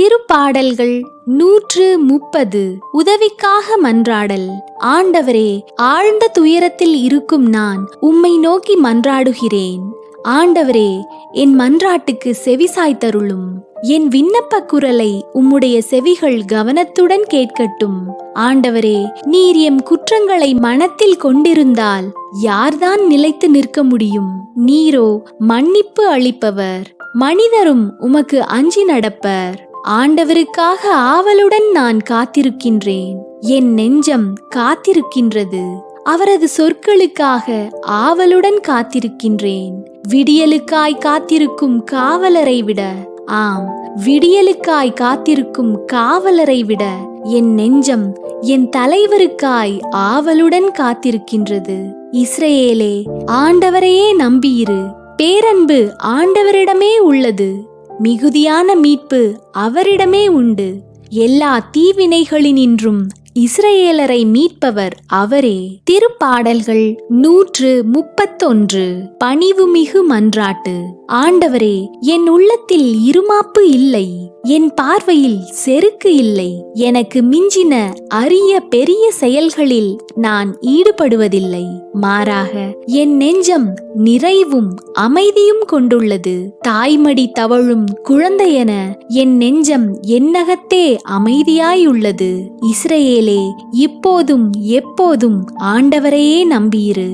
திருப்பாடல்கள் நூற்று முப்பது உதவிக்காக மன்றாடல். ஆண்டவரே ஆழ்ந்த துயரத்தில் இருக்கும் நான் உம்மை நோக்கி மன்றாடுகிறேன். ஆண்டவரே என் மன்றாட்டுக்கு செவிசாய்த்தருளும் என் விண்ணப்ப குரலை உம்முடைய செவிகள் கவனத்துடன் கேட்கட்டும். ஆண்டவரே நீர் எம் குற்றங்களை மனத்தில் கொண்டிருந்தால் யார்தான் நிலைத்து நிற்க முடியும்? நீரோ மன்னிப்பு அளிப்பவர். மனிதரும் உமக்கு அஞ்சி நடப்பர். ஆண்டவருக்காக ஆவலுடன் நான் காத்திருக்கின்றேன். என் நெஞ்சம் காத்திருக்கின்றது. அவரது சொற்களுக்காக ஆவலுடன் காத்திருக்கின்றேன். விடியலுக்காய் காத்திருக்கும் காவலரை விட ஆம் விடியலுக்காய் காத்திருக்கும் காவலரை விட என் நெஞ்சம் என் தலைவருக்காய் ஆவலுடன் காத்திருக்கின்றது. இஸ்ரேலே ஆண்டவரையே நம்பியிரு. பேரன்பு ஆண்டவரிடமே உள்ளது. மிகுதியான மீட்பு அவரிடமே உண்டு. எல்லா தீவினைகளினின்றும் இஸ்ரேலரை மீட்பவர் அவரே. திருப்பாடல்கள் நூற்று முப்பத்தொன்று. பணிவுமிகு மன்றாட்டு. ஆண்டவரே என் உள்ளத்தில் இருமாப்பு இல்லை. என் பார்வையில் செருக்கு இல்லை. எனக்கு மிஞ்சின அரிய பெரிய செயல்களில் நான் ஈடுபடுவதில்லை. மாறாக என் நெஞ்சம் நிறைவும் அமைதியும் கொண்டுள்ளது. தாய்மடி தவழும் குழந்தையென என் நெஞ்சம் என்னகத்தே அமைதியாயுள்ளது. இஸ்ரேலே இப்போதும் எப்போதும் ஆண்டவரையே நம்பியிரு